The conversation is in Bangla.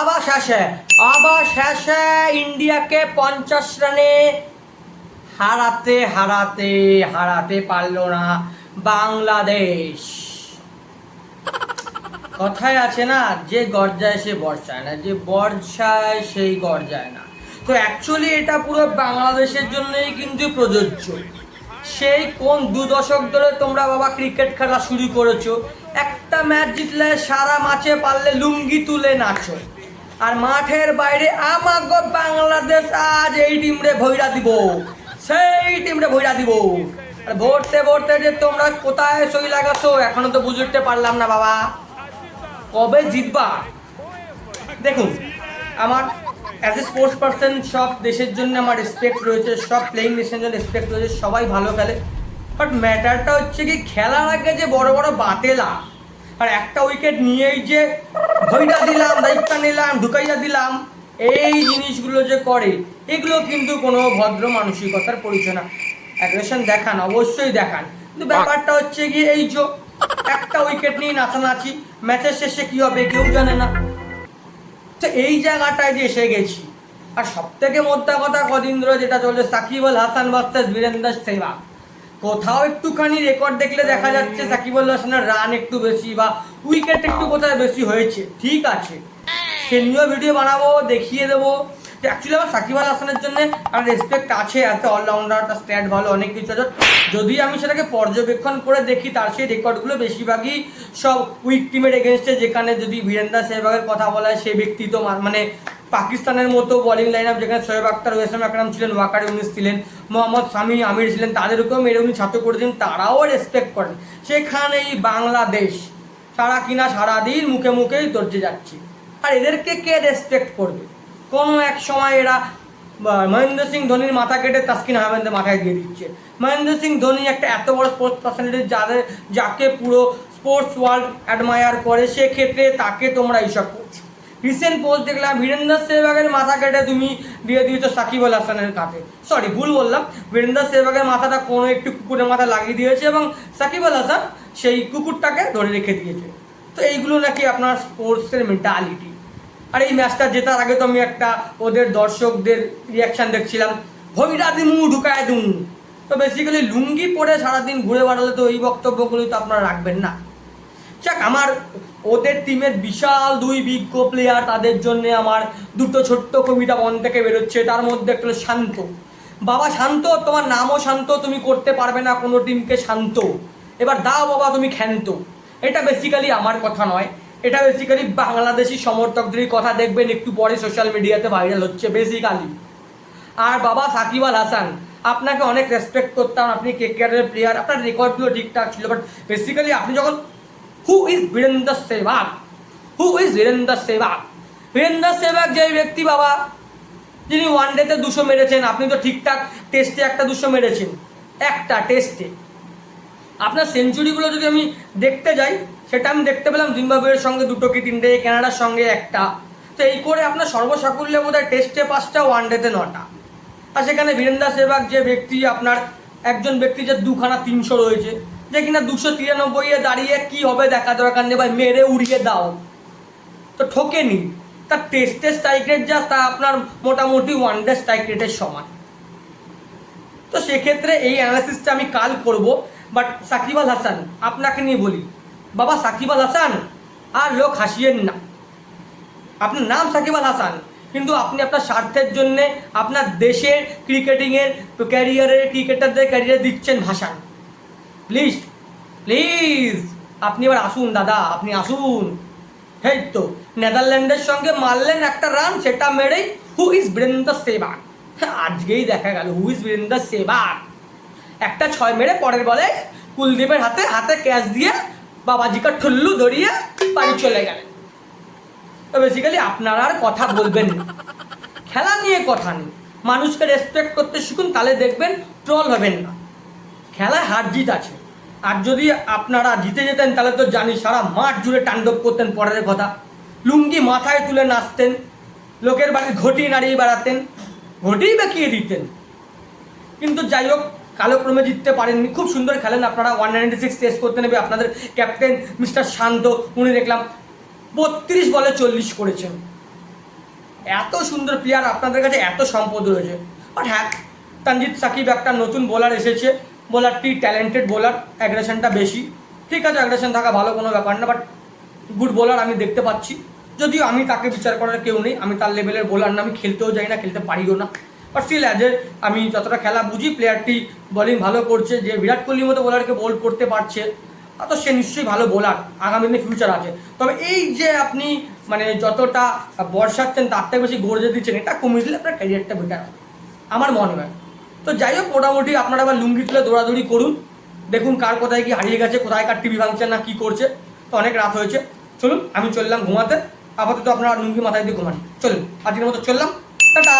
আবার শেষে আবার শেষে ইন্ডিয়াকে পঞ্চাশ রানে হারাতে হারাতে হারাতে পারল না বাংলাদেশ। কথায় আছে না, যে গর্জায় সে বর্ষায় না, যে বর্ষায় সেই গর্জায় না। তো অ্যাকচুয়ালি এটা পুরো বাংলাদেশের জন্যই কিন্তু প্রযোজ্য। সেই কোন দু দশক ধরে তোমরা বাবা ক্রিকেট খেলা শুরু করেছ, একটা ম্যাচ জিতলে সারা মাঠে পারলে লুঙ্গি তুলে নাচো। আর মাঠের বাইরে আমাকে বাংলাদেশ আজ এই টিমরে ভৈরা দিব। সেই টিমরে ভৈরা দিব। আর ভরতে ভরতে যে তোমরা কোথায় সই লাগাছো এখনও তো বুঝতে পারলাম না বাবা। কবে জিতবা? দেখুন, আমার অ্যাজ এ স্পোর্টস পার্সন সব দেশের জন্য আমার রেসপেক্ট রয়েছে, সব প্লেইং নেশনের জন্য রেসপেক্ট রয়েছে, সবাই ভালো খেলে। বাট ম্যাটারটা হচ্ছে কি, খেলার আগে যে বড় বড় বাতেলা আর একটা উইকেট নিয়েই যে ভইটা দিলাম দায়িত্ব নিলাম, ঢুকাইয়া দিলাম, এই জিনিসগুলো যে করে, এগুলো কিন্তু কোনো ভদ্র মানসিকতার পরিচয় না। অ্যাগ্রেশন দেখান, অবশ্যই দেখান। কিন্তু ব্যাপারটা হচ্ছে কি, এই যে একটা উইকেট নিয়ে নাচানাচি ম্যাচের শেষে কি হবে কেউ জানে না। তো এই জায়গাটায় যে এসে গেছি। আর সব থেকে মোদ্দা কথা কদিন ধরে যেটা চলছে, সাকিব আল হাসান ভার্সেস বীরেন্দ্র সেহবাগ। কোথাও একটুখানি রেকর্ড দেখলে দেখা যাচ্ছে সাকিব আল হাসানের রান একটু বেশি বা উইকেট একটু কোথায় বেশি হয়েছে। ঠিক আছে। সে নিয়েও ভিডিও বানাবো দেখিয়ে দেবো। অ্যাকচুয়ালি আমার সাকিব আল হাসানের জন্য আর রেসপেক্ট আছে এত অলরাউন্ডার তার স্ট্যাট ভালো, অনেক কিছু আছে। যদি আমি সেটাকে পর্যবেক্ষণ করে দেখি, তার সেই রেকর্ডগুলো বেশিরভাগই সব উইক টিমের এগেনস্টে যেখানে যদি বীরেন্দ্র সেহবাগের কথা বলা হয়, সে ব্যক্তি তো মানে পাকিস্তানের মতো বোলিং লাইন আপ যেখানে শোয়েব আক্তার ওয়েসম আকরাম ছিলেন, ওয়াকার ইউনিস ছিলেন, মোহাম্মদ সামি আমির ছিলেন তাদেরকেও মেরে উনি ছাত্র করেছেন তারাও রেসপেক্ট করেন। সেখানেই বাংলাদেশ সারা কিনা সারাদিন মুখে মুখেই তর্জে যাচ্ছে। আর এদেরকে কে রেসপেক্ট করবে? কোনো এক সময় এরা মহেন্দ্র সিং ধোনির মাথা কেটে তাসকিন আহমেদের মাথায় দিয়ে দিচ্ছে। মহেন্দ্র সিং ধোনি একটা এত বড় স্পোর্টস পার্সোনালিটি যাদের, যাকে পুরো স্পোর্টস ওয়ার্ল্ড অ্যাডমায়ার করে, সেক্ষেত্রে তাকে তোমরা এইসব করছ। রিসেন্ট পোস্ট দেখলাম, বীরেন্দ্র সেহবাগের মাথা কেটে তুমি দিয়ে দিয়েছ সাকিব আল হাসানের কাছে সরি ভুল বললাম। বীরেন্দ্র সেহবাগের মাথাটা কোনো একটু কুকুরের মাথা লাগিয়ে দিয়েছে এবং সাকিব আল হাসান সেই কুকুরটাকে ধরে রেখে দিয়েছে। তো এইগুলো নাকি আপনার স্পোর্টসের মেন্টালিটি আর এই ম্যাচটা জেতার আগে তো আমি একটা ওদের দর্শকদের রিয়াকশন দেখছিলাম। ভৈরা দিমু ঢুকায় দিমু তো বেসিক্যালি লুঙ্গি পরে সারাদিন ঘুরে বেড়ালে তো এই বক্তব্যগুলো তো আপনারা রাখবেন না। যাক, আমার ওদের টিমের বিশাল দুই বিজ্ঞ প্লেয়ার তাদের জন্য আমার দুটো ছোট্ট কবিতা মন থেকে বেরোচ্ছে। তার মধ্যে একটা শান্ত। বাবা শান্ত, তোমার নামও শান্ত, তুমি করতে পারবে না কোনো টিমকে শান্ত। এবার দাও বাবা, তুমি ক্ষান্ত। এটা বেসিক্যালি আমার কথা নয়। এটা বেসিক্যালি বাংলাদেশি সমর্থকদেরই কথা দেখবেন, একটু পরে সোশ্যাল মিডিয়াতে ভাইরাল হচ্ছে বেসিক্যালি আর বাবা সাকিব আল হাসান, আপনাকে অনেক রেসপেক্ট করতাম, আপনি কে কেয়ারের প্লেয়ার আপনার রেকর্ডগুলো ঠিকঠাক ছিল বাট বেসিক্যালি আপনি যখন who is Virender Sehwag who is Virender Sehwag Virender Sehwag যে ব্যক্তি বাবা যিনি ওয়ান ডেতে দুশো মেরেছেন, আপনি তো ঠিকঠাক টেস্টে একটা দুশো মেরেছেন, একটা টেস্টে আপনার সেঞ্চুরিগুলো যদি আমি দেখতে যাই সেটা আমি দেখতে পেলাম জিম্বাবুয়ের সঙ্গে দুটো কি তিনটে, কানাডার সঙ্গে একটা। তো এই করে আপনার সর্বসাকুল্যে বোধ হয় টেস্টে পাঁচটা ওয়ান ডেতে নটা। আর সেখানে বীরেন্দ্র সেহবাগ যে ব্যক্তি, আপনার একজন ব্যক্তি যে দুখানা তিনশো রয়েছে, যে কিনা দুশো তিরানব্বই এ দাঁড়িয়ে কি হবে দেখা দরকার নেই, ভাই, মেরে উড়িয়ে দাও। তো ঠকেনি। তার টেস্টে স্ট্রাইক রেট যা, তা আপনার মোটামুটি ওয়ান ডে স্ট্রাইক রেটের সমান। তো সেক্ষেত্রে এই অ্যানালিসিসটা আমি কাল করব বাট সাকিব আল হাসান, আপনাকে নিয়ে বলি বাবা সাকিব আল হাসান, আর লোক হাসিয়েন না। আপনার নাম সাকিব আল হাসান, কিন্তু আপনি আপনার স্বার্থের জন্য আপনার দেশের ক্রিকেটিংয়ের ক্যারিয়ারের ক্রিকেটারদের ক্যারিয়ার দিচ্ছেন ভাষান। প্লিজ প্লিজ, আপনি এবার আসুন দাদা, আপনি আসুন। এই তো, নেদারল্যান্ডের সঙ্গে মারলেন একটা রান সেটা মেরেই হু ইজ বীরেন্দ্র সেবাগ আজকেই দেখা গেল হু ইজ বীরেন্দ্র সেবাগ একটা ছয় মেরে পরের বলে কুলদীপের হাতে হাতে ক্যাচ দিয়ে বাবাজিকা ঠুল্লু ধরিয়ে বাড়ি চলে গেলেন। তো বেসিক্যালি আপনারা আর কথা বলবেন না। খেলা নিয়ে কথা নেই। মানুষকে রেসপেক্ট করতে শিখুন, তাহলে দেখবেন ট্রল হবেন না। খেলায় হার জিত আছে। আর যদি আপনারা জিতে যেতেন, তাহলে তো জানি সারা মাঠ জুড়ে তাণ্ডব করতেন পরের কথা। লুঙ্গি মাথায় তুলে নাচতেন, লোকের বাড়ির ঘটি নাড়িয়ে বেড়াতেন ঘটিই বেঁকিয়ে দিতেন। কিন্তু যাই হোক কালক্রমে জিততে পারেননি। খুব সুন্দর খেলেন আপনারা। ওয়ান নাইনটি সিক্স টেস্ট করতে নেবে আপনাদের ক্যাপ্টেন মিস্টার শান্ত। উনি দেখলাম বত্রিশ বলে চল্লিশ করেছেন। এত সুন্দর প্লেয়ার আপনাদের কাছে এত সম্পদ রয়েছে। বাট হ্যাঁ তানজিৎ সাকিব একটা নতুন বোলার এসেছে। বোলারটি ট্যালেন্টেড বোলার অ্যাগ্রেশনটা বেশি। ঠিক আছে অ্যাগ্রেশন থাকা ভালো কোনো ব্যাপার না বাট গুড বোলার আমি দেখতে পাচ্ছি। যদিও আমি তাকে বিচার করার কেউ নেই। আমি তার লেভেলের বোলার না, আমি খেলতেও যাই না, খেলতে পারিও না। বাট স্টিল অ্যাজ এ আমি যতটা খেলা বুঝি প্লেয়ারটি বোলিং ভালো করছে, যে বিরাট কোহলির মতো বোলারকে বোল্ড করতে পারছে, তা সে নিশ্চয়ই ভালো বোলার আগামী দিনে ফিউচার আছে। তবে এই যে আপনি মানে যতটা বর্ষাচ্ছেন তার থেকে বেশি গড়ে দিচ্ছেন, এটা কমিয়ে দিলে আপনার ক্যারিয়ারটা বেটার আমার মনে হয়। তো যাই হোক, মোটামুটি আপনারা আবার লুঙ্গি তুলে দৌড়াদৌড়ি করুন। দেখুন কার কোথায় কি হারিয়ে গেছে, কোথায় কার টিভি ভাঙছে না কি করছে। তো অনেক রাত হয়েছে। চলুন, আমি চললাম ঘুমাতে। আপাতত আপনারা লুঙ্গি মাথায় দিয়ে ঘুমান। চলুন, আজকের মতো চললাম। টাটা!